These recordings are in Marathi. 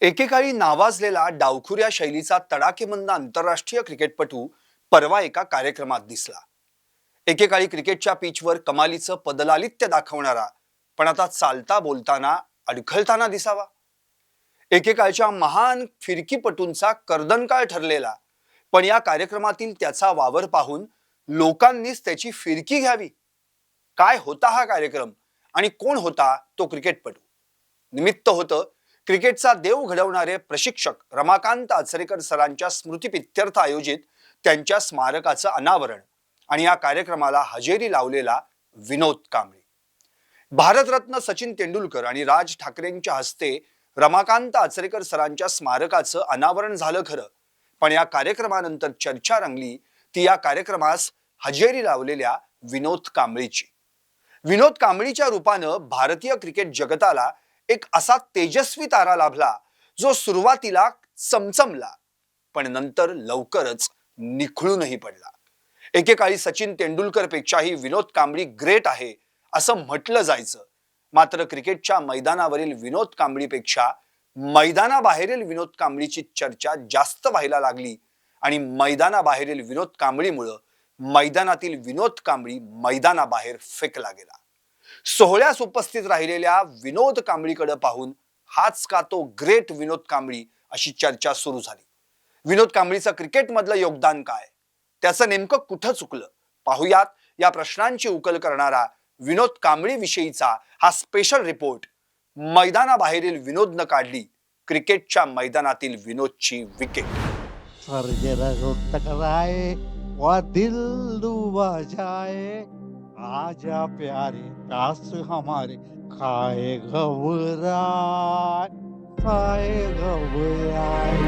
एकेकाळी नावाजलेला डावखुऱ्या शैलीचा तडाखेबंद आंतरराष्ट्रीय क्रिकेटपटू परवा एका कार्यक्रमात दिसला. एकेकाळी क्रिकेटच्या पिचवर कमालीचं पदलालित्य दाखवणारा पण आता चालता बोलताना अडखळताना दिसावा. एकेकाळच्या महान फिरकीपटूंचा कर्दनकाळ ठरलेला पण या कार्यक्रमातील त्याचा वावर पाहून लोकांनीच त्याची फिरकी घ्यावी. काय होता हा कार्यक्रम आणि कोण होता तो क्रिकेटपटू? निमित्त होतं क्रिकेटचा देव घडवणारे प्रशिक्षक रमाकांत आचरेकर सरांच्या स्मृतीपित्यर्थ आयोजित त्यांच्या स्मारकाचं अनावरण आणि या कार्यक्रमाला हजेरी लावलेला विनोद कांबळे. भारतरत्न सचिन तेंडुलकर आणि राज ठाकरेंच्या हस्ते रमाकांत आचरेकर सरांच्या स्मारकाचं अनावरण झालं खरं पण या कार्यक्रमानंतर चर्चा रंगली ती या कार्यक्रमास हजेरी लावलेल्या विनोद कांबळीची. विनोद कांबळीच्या रूपानं भारतीय क्रिकेट जगताला एक असा तेजस्वी तारा लाभला जो सुरुवातीला चमचमला पण नंतर लवकरच निखळूनही पडला. एकेकाळी सचिन तेंडुलकरपेक्षाही विनोद कांबळी ग्रेट आहे असं म्हटलं जायचं. मात्र क्रिकेटच्या मैदानावरील विनोद कांबळीपेक्षा मैदानाबाहेरील विनोद कांबळीची चर्चा जास्त व्हायला लागली आणि मैदानाबाहेरील विनोद कांबळीमुळं मैदानातील विनोद कांबळी मैदानाबाहेर फेकला गेला. सोहळ्यास उपस्थित राहिलेल्या विनोद कांबळीकडे पाहून हाच का तो ग्रेट विनोद कांबळी अशी चर्चा सुरू झाली. विनोद कांबळीचं क्रिकेटमधलं योगदान काय? त्याचं नेमकं कुठं चुकलं? पाहुयात या प्रश्नांची उकल करणारा विनोद कांबळी विषयीचा हा स्पेशल रिपोर्ट मैदानाबाहेरील विनोदनं काढली क्रिकेटच्या मैदानातील विनोदची विकेट सर जरा रोज टकराए दिल डूबा जाए आजा प्यारे दास हमारे खाए घबराए खाए घबराए।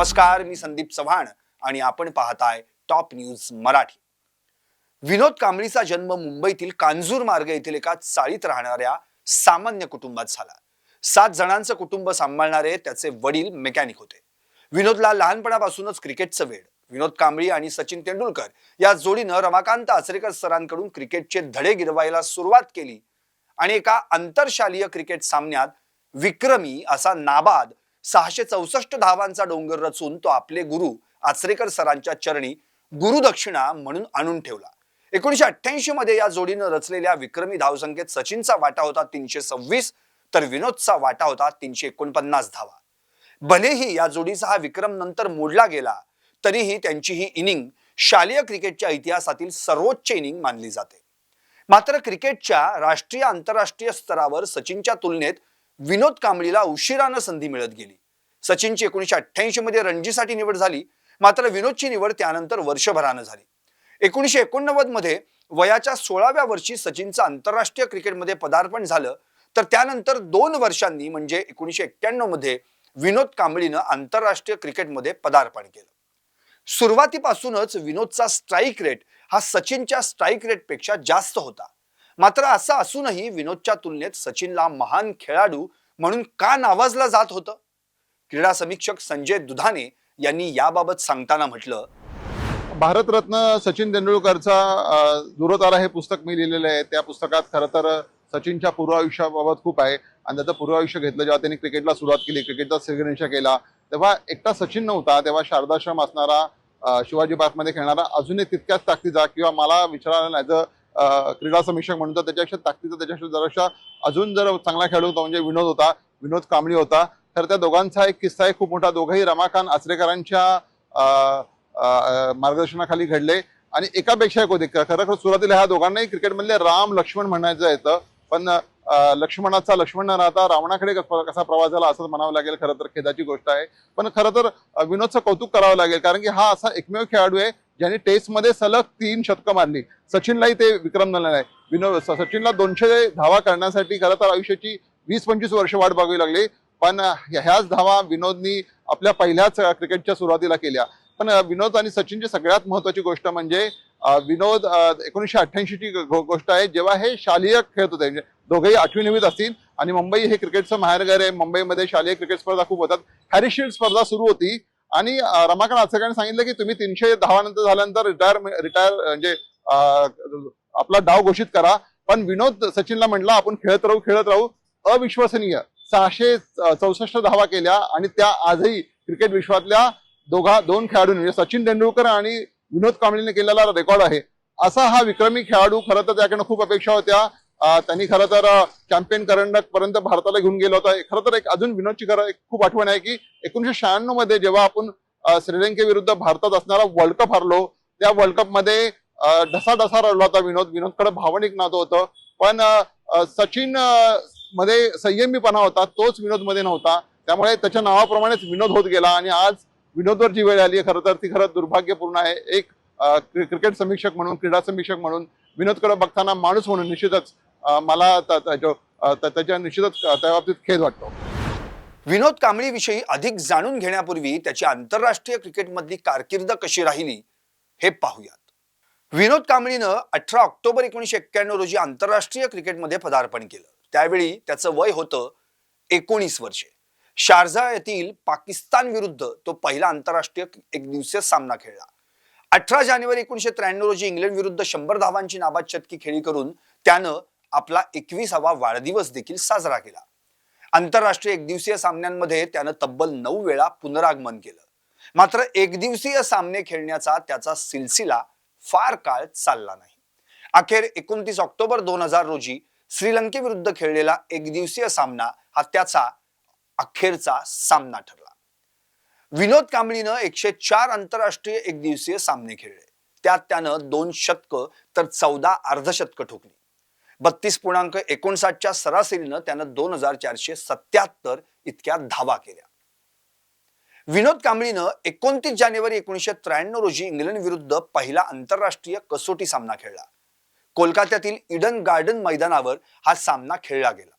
नमस्कार मी संदीप चव्हाण आणि आपण पाहताय टॉप न्यूज मराठी. विनोद कांबळीचा जन्म मुंबईतील कांजूर मार्ग येथील एका चाळीत राहणाऱ्या सामान्य कुटुंबात झाला. सात जणांचं कुटुंब सांभाळणारे त्याचे वडील मेकॅनिक होते. विनोदला लहानपणापासूनच क्रिकेटचं वेड. विनोद कांबळी आणि सचिन तेंडुलकर या जोडीनं रमाकांत आचरेकर सरांकडून क्रिकेटचे धडे गिरवायला सुरुवात केली आणि एका आंतरशालीय क्रिकेट सामन्यात विक्रमी असा नाबाद सहाशे चौसष्ट धावांचा डोंगर रचून तो आपले गुरु आचरेकर सरांच्या चरणी गुरुदक्षिणा म्हणून आणून ठेवला. एकोणीशे अठ्ठ्याऐंशी मध्ये या जोडीनं रचलेल्या विक्रमी धावसंख्येत सचिनचा वाटा होता तीनशे सव्वीस तर विनोदचा वाटा होता तीनशे एकोणपन्नास धावा. भलेही या जोडीचा हा विक्रम नंतर मोडला गेला तरीही त्यांची ही इनिंग शालेय क्रिकेटच्या इतिहासातील सर्वोच्च इनिंग मानली जाते. मात्र क्रिकेटच्या राष्ट्रीय आंतरराष्ट्रीय स्तरावर सचिनच्या तुलनेत विनोद कांबळीला उशिरानं संधी मिळत गेली. सचिनची एकोणीशे अठ्ठ्याऐंशी मध्ये रणजीसाठी निवड झाली मात्र विनोदची निवड त्यानंतर वर्षभरानं झाली. एकोणीशे एकोणनव्वदमध्ये वयाच्या सोळाव्या वर्षी सचिनचं आंतरराष्ट्रीय क्रिकेटमध्ये पदार्पण झालं तर त्यानंतर दोन वर्षांनी म्हणजे एकोणीशे एक्क्याण्णवमध्ये विनोद कांबळीनं आंतरराष्ट्रीय क्रिकेटमध्ये पदार्पण केलं. सुरुवातीपासूनच विनोदचा स्ट्राईक रेट हा सचिनच्या स्ट्राईक रेटपेक्षा जास्त होता. मात्र असं असूनही विनोदच्या तुलनेत सचिनला महान खेळाडू म्हणून का नावाजलं जात होतं? क्रीडा समीक्षक संजय दुधाने यांनी याबाबत सांगताना म्हटलं भारतरत्न सचिन तेंडुलकरचा अ, दूरतारा हे पुस्तक मी लिहिलेलं आहे. त्या पुस्तकात खरं तर सचिनच्या पूर्वायुष्याबाबत खूप आहे. आणि त्याचं पूर्वायुष्य घेतलं जेव्हा त्यांनी क्रिकेटला सुरुवात केली क्रिकेटचा श्रीगणेशा केला तेव्हा एकटा सचिन नव्हता. तेव्हा शारदाश्रम असणारा शिवाजी पार्कमध्ये खेळणारा अजूनही तितक्याच ताकदीचा किंवा मला विचारायला ॲज अ क्रीडा समीक्षक म्हणून तर त्याच्यापेक्षा ताकदीचा त्याच्यापेक्षा जराशा अजून जर चांगला खेळाडू होता म्हणजे विनोद होता विनोद कांबळी होता तर त्या दोघांचा एक किस्सा आहे खूप मोठा. दोघंही रमाकांत आचरेकरांच्या अ, मार्गदर्शनाखाली घडले. आणि एकापेक्षा एक होते. खरं सुरुवातीला ह्या दोघांनाही क्रिकेटमधले राम लक्ष्मण म्हणायचं येतं. पण लक्ष्मणाचा लक्ष्मण न राहता रावणाकडे कसा प्रवास झाला असं म्हणावं लागेल. खरं तर खेदाची गोष्ट आहे. पण खरं तर विनोदचं कौतुक करावं लागेल. कारण की हा असा एकमेव खेळाडू आहे. ज्याने टेस्टमध्ये सलग तीन शतकं मारली. सचिनलाही ते विक्रम झालेला आहे. विनोद सचिनला दोनशे धावा करण्यासाठी खरं तर आयुष्याची वीस पंचवीस वर्ष वाट बघावी लागली. पण ह्या- ह्याच धावा विनोदनी आपल्या पहिल्याच क्रिकेटच्या सुरुवातीला केल्या. पण विनोद आणि सचिनची सगळ्यात महत्वाची गोष्ट म्हणजे विनोद एकोणीसशे अठ्ठ्याऐंशीची गोष्ट आहे जेव्हा हे शालेय खेळत होते म्हणजे दोघेही आठवी नवीत असतील आणि मुंबई हे क्रिकेटचं माहेरघर आहे. मुंबईमध्ये शालेय क्रिकेट स्पर्धा खूप होतात. हॅरिशील्ड स्पर्धा सुरू होती. आणि रमाकांत आचरेकरांनी सांगितलं की तुम्ही तीनशे धावानंतर झाल्यानंतर रिटायर रिटायर म्हणजे आपला डाव घोषित करा. पण विनोद सचिनला म्हटला आपण खेळत राहू खेळत राहू. अविश्वसनीय. सहाशे चौसष्ट धावा केल्या आणि त्या आजही क्रिकेट विश्वातल्या दोघा दोन खेळाडूंनी म्हणजे सचिन तेंडुलकर आणि विनोद कांबळीने केलेला रेकॉर्ड आहे. असा हा विक्रमी खेळाडू खरं तर त्याकडनं खूप अपेक्षा होत्या. त्यांनी खरं तर चॅम्पियन करंडक पर्यंत भारताला घेऊन गेला होता. खरं तर एक अजून विनोदची खरं एक खूप आठवण आहे की एकोणीशे शहाण्णवमध्ये जेव्हा आपण श्रीलंकेविरुद्ध भारतात असणारा वर्ल्ड कप हरलो त्या वर्ल्ड कपमध्ये ढसा ढसा रडला होता विनोद. विनोदकडे भावनिक नातं होतं. पण सचिनमध्ये संयमीपणा होता. तोच विनोदमध्ये नव्हता. त्यामुळे त्याच्या नावाप्रमाणेच विनोद होत गेला आणि आज विनोदवर जी वेळ आली आहे खरं तर ती खरं दुर्भाग्यपूर्ण आहे. एक क्रिकेट समीक्षक म्हणून क्रीडा समीक्षक म्हणून विनोदकडे बघताना माणूस म्हणून निश्चितच मला त्याच्या निश्चितच त्या बाबतीत खेद वाटतो. विनोद कांबळीविषयी अधिक जाणून घेण्यापूर्वी त्याची आंतरराष्ट्रीय क्रिकेटमधली कारकीर्द कशी राहिली हे पाहूयात. विनोद कांबळीनं अठरा ऑक्टोबर एकोणीसशे एक्क्याण्णव रोजी आंतरराष्ट्रीय क्रिकेटमध्ये पदार्पण केलं. त्यावेळी त्याचं वय होतं एकोणीस वर्षे. शारजा येथील पाकिस्तान विरुद्ध तो पहिला आंतरराष्ट्रीय एकदिवसीय सामना खेळला. अठरा जानेवारी एकोणीशे त्र्याण्णव रोजी इंग्लंड विरुद्ध शंभर धावांची नाबाद शतकी खेळी करून त्यानं आपला एकवीसावा वाढदिवस देखील साजरा केला. आंतरराष्ट्रीय एकदिवसीय सामन्यांमध्ये त्यानं तब्बल नऊ वेळा पुनरागमन केलं. मात्र एकदिवसीय सामने खेळण्याचा त्याचा सिलसिला फार काळ चालला नाही. अखेर एकोणतीस ऑक्टोबर दोन हजार रोजी श्रीलंकेविरुद्ध खेळलेला एकदिवसीय सामना हा त्याचा अखेरचा सामना ठरला. विनोद कांबळीनं एकशे चार आंतरराष्ट्रीय एकदिवसीय सामने खेळले. त्यात त्यानं दोन शतकं तर चौदा अर्धशतकं ठोकली. बत्तीस पूर्णांक एकोणसाठच्या सरासरीनं त्यानं दोन हजार चारशे सत्याहत्तर इतक्या धावा केल्या. विनोद कांबळीनं एकोणतीस जानेवारी एकोणीसशे त्र्याण्णव रोजी इंग्लंड विरुद्ध पहिला आंतरराष्ट्रीय कसोटी सामना खेळला. कोलकात्यातील इडन गार्डन मैदानावर हा सामना खेळला गेला.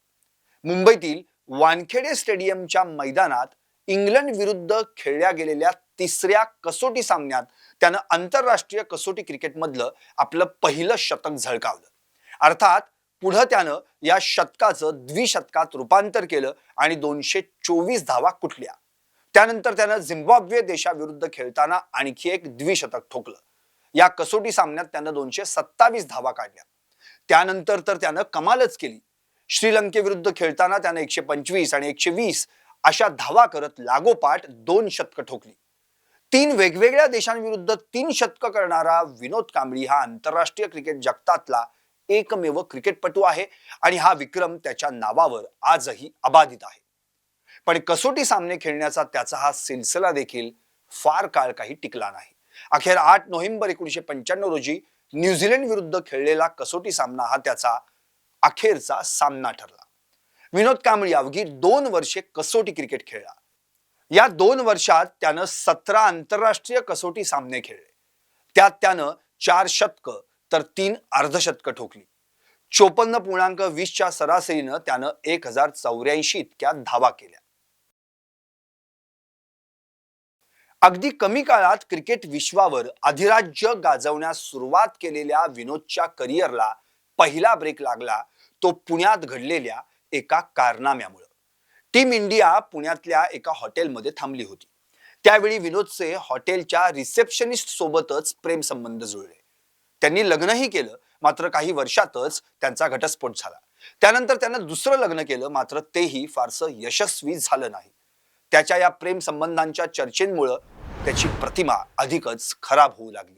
मुंबईतील वानखेडे स्टेडियमच्या मैदानात इंग्लंड विरुद्ध खेळल्या गेलेल्या तिसऱ्या कसोटी सामन्यात त्यानं आंतरराष्ट्रीय कसोटी क्रिकेटमधलं आपलं पहिलं शतक झळकावलं. अर्थात पुढं त्यानं या शतकाचं द्विशतकात रूपांतर केलं आणि दोनशे चोवीस धावा कुठल्या? त्यानंतर त्यानं झिम्बाब्वे देशाविरुद्ध खेळताना आणखी एक द्विशतक ठोकलं. या कसोटी सामन्यात त्यानं दोनशे सत्तावीस धावा काढल्या. त्यानंतर तर त्यानं कमालच केली. श्रीलंकेविरुद्ध खेळताना त्यानं एकशे पंचवीस आणि एकशे वीस अशा धावा करत लागोपाठ दोन शतकं ठोकली. तीन वेगवेगळ्या देशांविरुद्ध तीन शतकं करणारा विनोद कांबळी हा आंतरराष्ट्रीय क्रिकेट जगतातला एकमेव क्रिकेटपटू आहे आणि हा विक्रम त्याच्या नावावर आजही अबाधित आहे. पण कसोटी सामने खेळण्याचा त्याचा हा सिलसिला देखील फार काळ काही टिकला नाही. अखेर आठ नोव्हेंबर एकोणीशे पंच्याण्णव रोजी न्यूझीलंड विरुद्ध खेळलेला कसोटी सामना हा त्याचा अखेरचा सामना ठरला. विनोद कांबळी अवघी दोन वर्षे कसोटी क्रिकेट खेळला. या दोन वर्षात त्यानं सतरा आंतरराष्ट्रीय कसोटी सामने खेळले. त्यात त्यानं चार शतकं तर तीन अर्धशतकं ठोकली. चोपन्न पूर्णांक वीसच्या सरासरीनं त्यानं एक हजार चौऱ्याऐंशी इतक्या धावा केल्या. अगदी कमी काळात क्रिकेट विश्वावर अधिराज्य गाजवण्यास सुरुवात केलेल्या विनोदच्या करिअरला पहिला ब्रेक लागला तो पुण्यात घडलेल्या एका कारनाम्यामुळं. टीम इंडिया पुण्यातल्या एका हॉटेलमध्ये थांबली होती. त्यावेळी विनोदचे हॉटेलच्या रिसेप्शनिस्ट सोबतच प्रेम संबंध जुळले. त्यांनी लग्नही केलं मात्र काही वर्षातच त्यांचा घटस्फोट झाला. त्यानंतर त्यांना दुसरं लग्न केलं मात्र तेही फारसं यशस्वी झालं नाही. त्याच्या या प्रेम संबंधांच्या चर्चेंमुळं त्याची प्रतिमा अधिकच खराब होऊ लागली.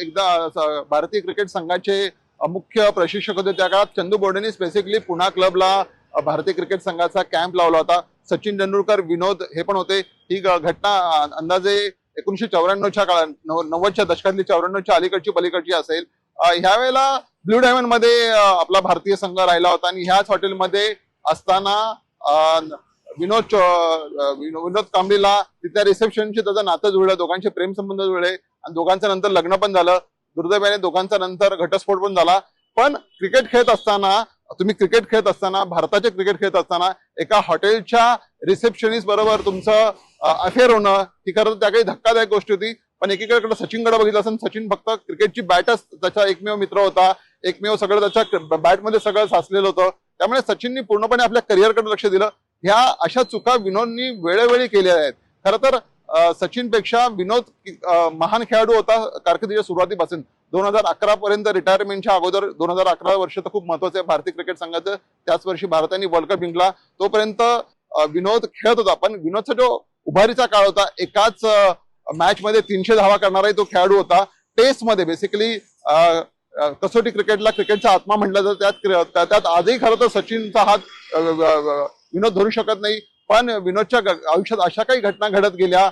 एकदा भारतीय क्रिकेट संघाचे मुख्य प्रशिक्षक होते त्या काळात चंदू बोर्डेने स्पेसिफिकली पुणा क्लबला भारतीय क्रिकेट संघाचा कॅम्प लावला होता. सचिन तेंडुलकर विनोद हे पण होते. ही घटना अंदाजे एकोणीशे चौऱ्याण्णवच्या काळात नव्वदच्या दशकातली चौऱ्याण्णवच्या अलीकडची पलीकडची असेल. ह्यावेळेला ब्ल्यू डायमंडमध्ये आपला भारतीय संघ राहिला होता आणि ह्याच हॉटेलमध्ये असताना विनोद विनो- विनोद कांबळीला तिथल्या रिसेप्शनशी त्याचं नातं जुळलं दोघांचे प्रेम संबंध जुळले आणि दोघांचं नंतर लग्न पण झालं. दुर्दैवाने दोघांचा नंतर घटस्फोट पण झाला. पण क्रिकेट खेळत असताना तुम्ही क्रिकेट खेळत असताना भारताचे क्रिकेट खेळत असताना एका हॉटेलच्या रिसेप्शनिस्ट बरोबर तुमचं अफेअर होणं ही खरं तर त्या काही धक्कादायक गोष्ट होती. पण एकीकडे सचिनकडे बघितलं असं सचिन फक्त क्रिकेटची बॅटच त्याचा एकमेव मित्र होता. एकमेव सगळं त्याच्या बॅटमध्ये सगळं साचलेलं होतं. त्यामुळे सचिननी पूर्णपणे आपल्या करिअरकडे लक्ष दिलं. ह्या अशा चुका विनोदनी वेळोवेळी केल्या आहेत. खरं तर सचिनपेक्षा विनोद महान खेळाडू होता कारकिर्दीच्या सुरुवातीपासून. दोन हजार अकरा पर्यंत रिटायरमेंटच्या अगोदर दोन हजार अकरा वर्ष तर खूप महत्वाचं आहे. भारतीय क्रिकेट संघाचं त्याच वर्षी भारताने वर्ल्ड कप जिंकला. तोपर्यंत विनोद खेळत होता. पण विनोदचा जो उभारीचा काळ होता एकाच मॅच मध्ये तीनशे धावा करणाराही तो खेळाडू होता. टेस्टमध्ये बेसिकली कसोटी क्रिकेटला क्रिकेटचा आत्मा म्हटलं तर त्यात त्या- त्यात आजही खरं तर सचिनचा हात विनोद धरू शकत नाही. पण विनोदच्या आयुष्यात अशा काही घटना घडत गेल्या.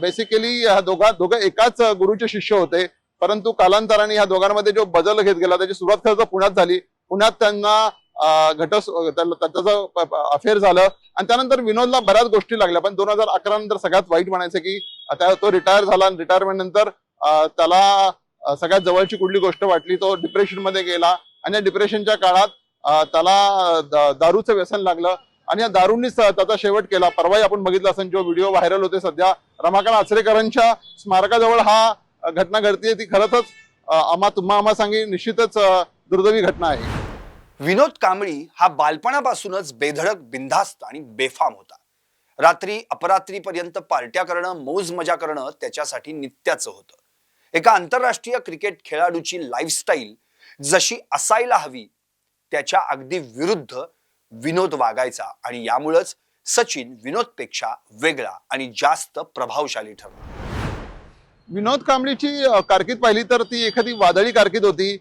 बेसिकली ह्या दोघा दोघं एकाच गुरुचे शिष्य होते. परंतु कालांतराने ह्या दोघांमध्ये जो बदल घेत गेला त्याची सुरुवात खरं तर पुण्यात झाली. पुण्यात त्यांना घटस त्याचं अफेअर झालं. आणि त्यानंतर विनोदला बऱ्याच गोष्टी लागल्या. पण दोन हजार अकरा नंतर सगळ्यात वाईट म्हणायचं की त्या- तो रिटायर झाला आणि रिटायरमेंट नंतर त्याला सगळ्यात जवळची कुठली गोष्ट वाटली तो डिप्रेशनमध्ये गेला. आणि या डिप्रेशनच्या काळात त्याला दारूचं व्यसन लागलं. आणि या दारूंनीच त्याचा शेवट केला. परवाही आपण बघितलं असेल जो व्हिडिओ व्हायरल होते सध्या रमाकांत आचरेकरांच्या स्मारकाजवळ हा घटना घडतीये ती खरंच आम्हा तुम्हा आम्हा सांगी निश्चितच दुर्दैवी घटना आहे. विनोद कांबळी हा बालपणापासूनच बेधडक बिंधास्त आणि बेफाम होता. रात्री अपरात्रीपर्यंत पार्ट्या करणं मौज मजा करणं त्याच्यासाठी नित्याचं होतं. एका आंतरराष्ट्रीय क्रिकेट खेळाडूची लाईफस्टाईल जशी असायला हवी त्याच्या अगदी विरुद्ध विनोद वागायचा आणि यामुळंच सचिन विनोदपेक्षा वेगळा आणि जास्त प्रभावशाली ठरला. विनोद कांबळीची कारकीर्द पाहिली तर ती एखादी वादळी कारकीर्द होती.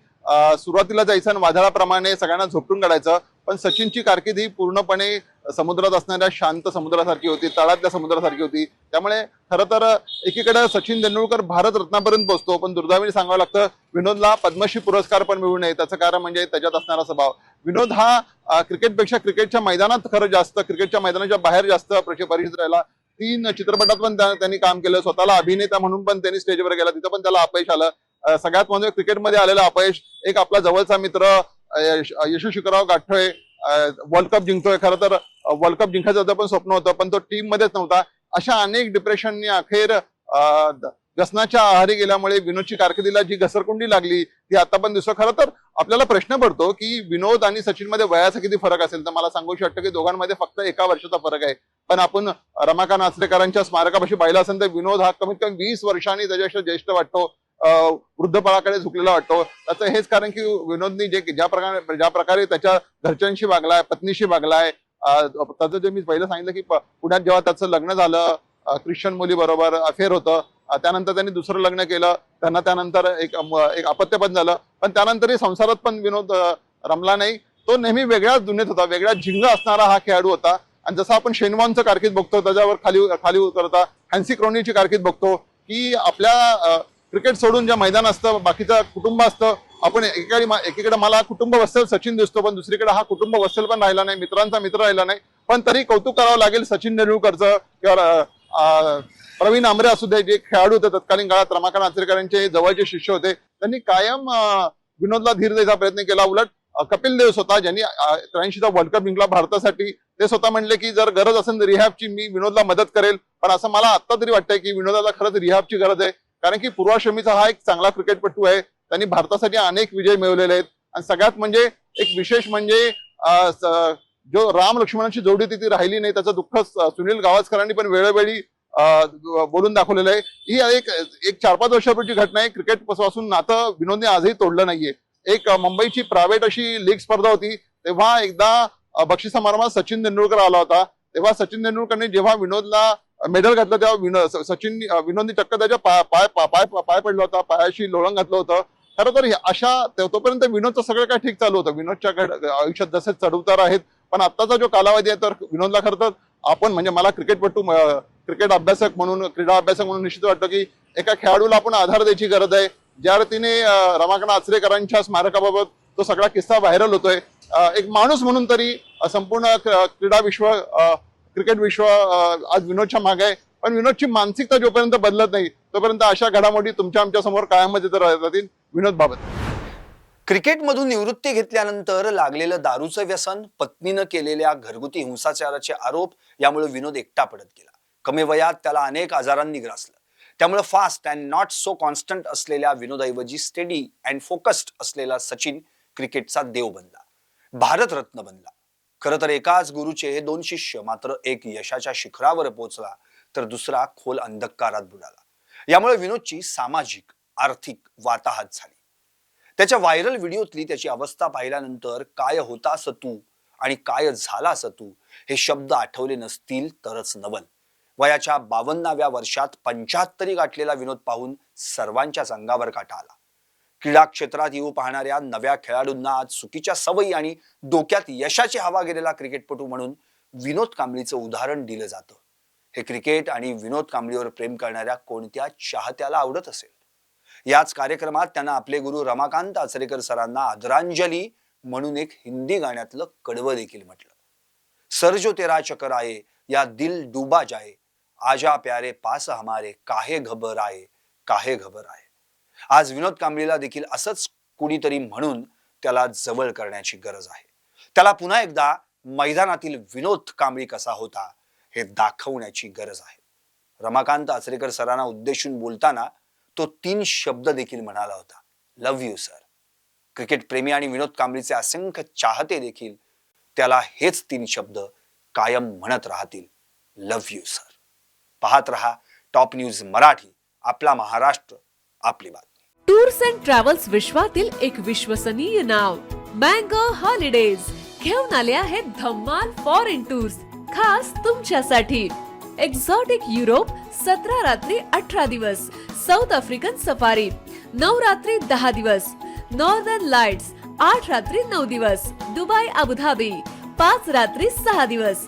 सुरुवातीला जायचं आणि वादळाप्रमाणे सगळ्यांना झोपटून काढायचं. पण सचिनची कारकीर्द ही पूर्णपणे समुद्रात असणाऱ्या शांत समुद्रासारखी होती तळातल्या समुद्रासारखी होती. त्यामुळे खरं तर एकीकडे सचिन तेंडुलकर भारत रत्नापर्यंत पोहोचतो पण दुर्दैवाने सांगावं लागतं विनोदला पद्मश्री पुरस्कार पण मिळू नये. त्याचं कारण म्हणजे त्याच्यात असणारा स्वभाव. विनोद हा क्रिकेटपेक्षा क्रिकेटच्या मैदानात खरं जास्त क्रिकेटच्या मैदानाच्या बाहेर जास्त परिचित परिचित राहिला. तीन चित्रपटात पण त्यांनी काम केलं. स्वतःला अभिनेता म्हणून पण त्यांनी स्टेजवर गेला. तिथं पण त्याला अपयश आलं. सगळ्यात म्हणजे क्रिकेटमध्ये आलेलं अपयश. एक आपला जवळचा मित्र यशू शिखराव गाठोय वर्ल्ड कप जिंकतोय. खरं तर वर्ल्ड कप जिंकायचं होतं पण स्वप्न होतं. पण तो टीम मध्येच नव्हता. अशा अनेक डिप्रेशननी अखेर व्यसनाच्या आहारी गेल्यामुळे विनोदची कारकिर्दीला जी घसरकुंडी लागली ती आता पण दिसतो खरं तर आपल्याला प्रश्न पडतो की विनोद आणि सचिनमध्ये वयाचा किती फरक असेल? तर मला सांगू वाटतं की दोघांमध्ये फक्त एका वर्षाचा फरक आहे. पण आपण रमाकांत आचरेकरांच्या स्मारकापाशी पाहिलं असेल तर विनोद हा कमीत कमी वीस वर्षांनी त्याच्यापेक्षा ज्येष्ठ वाटतो. वृद्धपळाकडे वृद्धपणाकडे झुकलेला वाटतो. त्याचं हेच कारण की विनोदनी जे ज्या प्रकारे ज्या प्रकारे त्याच्या घरच्यांशी वागलाय पत्नीशी वागलाय त्याचं जे मी पहिलं सांगितलं की पुण्यात जेव्हा त्याचं लग्न झालं ख्रिश्चन मुली बरोबर अफेअर होतं त्यानंतर त्यांनी दुसरं लग्न केलं. त्यांना त्यानंतर एक एक अपत्य पण झालं. पण त्यानंतरही संसारात पण विनोद रमला नाही. तो नेहमी वेगळ्याच दुनियेत होता. वेगळ्या झिंग असणारा हा खेळाडू होता. आणि जसं आपण शेनवॉनचं कारकीर्द बघतो त्याच्यावर खाली खाली उतरता हॅन्सी क्रोनीची कारकीर्द बघतो की आपल्या क्रिकेट सोडून ज्या मैदान असतं बाकीचं कुटुंब असतं आपण एकीकडे एकीकडे मला कुटुंब वत्सल सचिन दिसतो पण दुसरीकडे हा कुटुंब वत्सल पण राहिला नाही मित्रांचा मित्र राहिला नाही. पण तरी कौतुक करावं लागेल सचिन तेंडुलकरचं किंवा प्रवीण आमरे असू दे जे खेळाडू होते तत्कालीन काळात रमाकांत आचरेकरांचे जवळचे शिष्य होते त्यांनी कायम विनोदला धीर द्यायचा प्रयत्न केला. उलट कपिल देव स्वतः ज्यांनी त्र्याऐंशीचा वर्ल्ड कप जिंकला भारतासाठी ते स्वतः म्हणले की जर गरज असेल रिहॅबची मी विनोदला मदत करेल. पण असं मला आता तरी वाटतंय की विनोदाला खरंच रिहॅबची गरज आहे. कारण की पूर्वाश्रमीचा हा एक चांगला क्रिकेटपटू आहे. त्यांनी भारतासाठी अनेक विजय मिळवलेले आहेत. आणि सगळ्यात म्हणजे एक विशेष म्हणजे जो राम लक्ष्मणांची जोडी ती ती राहिली नाही त्याचं दुःख सुनील गावस्करांनी पण वेळोवेळी बोलून दाखवलेलं आहे. ही एक एक चार पाच वर्षापूर्वीची घटना आहे. क्रिकेटपासून नातं विनोदने आजही तोडलं नाहीये. एक मुंबईची प्रायव्हेट अशी लीग स्पर्धा होती. तेव्हा एकदा बक्षीस समारंभात सचिन तेंडुलकर आला होता. तेव्हा सचिन तेंडुलकरने जेव्हा विनोदला मेडल घातलं तेव्हा विनोद सचिन अं, विनोदनी चक्क त्याच्या पाय पाय पाय पाय पडला होता. पायाशी लोळंग घातलं होतं. खरं तर अशा तोपर्यंत विनोदचं सगळं काय ठीक चालू होतं. विनोदच्या आयुष्यात जसे चढउतार आहेत पण आत्ताचा जो कालावधी आहे तर विनोदला खरं तर आपण म्हणजे मला क्रिकेटपटू क्रिकेट अभ्यासक म्हणून क्रीडा अभ्यासक म्हणून निश्चित वाटतं की एका खेळाडूला आपण आधार द्यायची गरज आहे. ज्या रीतीने रमाकांत आचरेकरांच्या स्मारकाबाबत तो सगळा किस्सा व्हायरल होतोय. एक माणूस म्हणून तरी संपूर्ण क्रीडा विश्व क्रिकेट विश्व आज विनोदच्या मागे आहे. पण विनोदची मानसिकता जोपर्यंत बदलत नाही तोपर्यंत अशा घडामोडी तुमच्या आमच्यासमोर कायमच येत राहतील विनोद बाबत क्रिकेटमधून निवृत्ती घेतल्यानंतर लागलेलं दारूचं व्यसन पत्नीनं केलेल्या घरगुती हिंसाचाराचे आरोप यामुळे विनोद एकटा पडत गेला. कमी वयात त्याला अनेक आजारांनी ग्रासलं. त्यामुळे fast and not so constant असलेल्या विनोदाऐवजी स्टेडी अँड फोकस्ड असलेला सचिन क्रिकेटचा देव बनला. भारतरत्न बनला. खरं तर एकाच गुरुचे हे दोन शिष्य मात्र एक यशाच्या शिखरावर पोहोचला तर दुसरा खोल अंधकारात बुडाला. यामुळे विनोदची सामाजिक आर्थिक वाताहत झाली. त्याच्या व्हायरल व्हिडिओतली त्याची अवस्था पाहिल्यानंतर काय होता असं तू आणि काय झाला असं तू हे शब्द आठवले नसतील तरच नवल. वयाच्या बावन्नाव्या वर्षात पंच्याहत्तरी गाठलेला विनोद पाहून सर्वांच्याच अंगावर काटा आला. क्रीडा क्षेत्रात येऊ पाहणाऱ्या नव्या खेळाडूंना आज चुकीच्या सवयी आणि डोक्यात यशाची हवा गेलेला क्रिकेटपटू म्हणून विनोद कांबळीचं उदाहरण दिलं जातं. हे क्रिकेट आणि विनोद कांबळीवर प्रेम करणाऱ्या कोणत्या चाहत्याला आवडत असेल? याच कार्यक्रमात त्यांना आपले गुरु रमाकांत आचरेकर सरांना आदरांजली म्हणून एक हिंदी गाण्यातलं कडवं देखील म्हटलं. सर जो तेरा चकर आहे या दिल डुबा जाए आजा प्यारे पास हमारे काहे घबराए काहे घबराए? आज विनोद कांबळीला देखील असंच कुणीतरी म्हणून त्याला जवळ करण्याची गरज आहे. त्याला पुन्हा एकदा मैदानातील विनोद कांबळी कसा होता हे दाखवण्याची गरज आहे. रमाकांत आचरेकर सरांना उद्देशून बोलताना तो तीन शब्द देखील म्हणाला होता. लव्ह यू सर क्रिकेट प्रेमी आणि विनोद कांबळीचे असंख्य चाहते देखील त्याला हेच तीन शब्द कायम म्हणत राहतील. लव्ह यू सर पाहत रहा टॉप न्यूज मराठी आपला महाराष्ट्र आपली बात टूर्स अँड ट्रॅव्हल्स विश्वातील एक विश्वसनीय नाव मँगो हॉलिडेज. घेऊन आले आहेत धम्माल फॉरेन टूर्स खास तुमच्यासाठी. एक्झॉटिक युरोप सतरा रात्री अठरा दिवस. साऊथ आफ्रिकन सफारी नऊ रात्री दहा दिवस. नॉर्दर्न लाइट्स आठ रात्री नऊ दिवस. दुबई अबुधाबी पाच रात्री सहा दिवस.